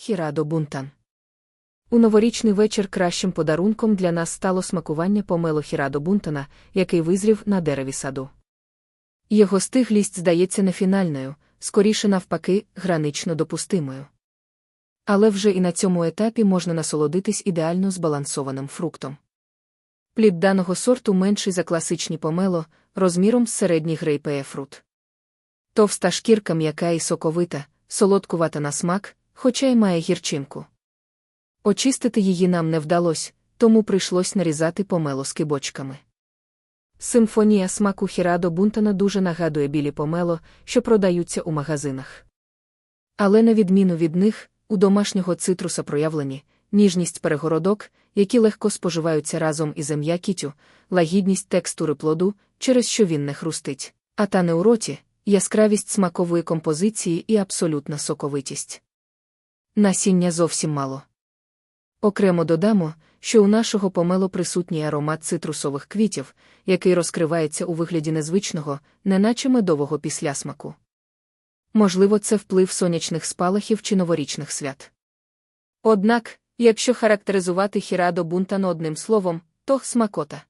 Хірадо Бунтан. У новорічний вечір кращим подарунком для нас стало смакування помело Хірадо Бунтана, який визрів на дереві саду. Його стиглість здається не фінальною, скоріше навпаки, гранично допустимою. Але вже і на цьому етапі можна насолодитись ідеально збалансованим фруктом. Плід даного сорту менший за класичні помело, розміром з середній грейпеєфрут. Товста шкірка м'яка і соковита, солодкувата на смак, хоча й має гірчинку. Очистити її нам не вдалося, тому прийшлось нарізати помело скибочками. Симфонія смаку Хірадо Бунтана дуже нагадує білі помело, що продаються у магазинах. Але на відміну від них, у домашнього цитруса проявлені ніжність перегородок, які легко споживаються разом із м'якітю, лагідність текстури плоду, через що він не хрустить, а та не у роті, яскравість смакової композиції і абсолютна соковитість. Насіння зовсім мало. Окремо додамо, що у нашого помело присутній аромат цитрусових квітів, який розкривається у вигляді незвичного, неначе медового післясмаку. Можливо, це вплив сонячних спалахів чи новорічних свят. Однак, якщо характеризувати хірадо бунтано одним словом, то смакота.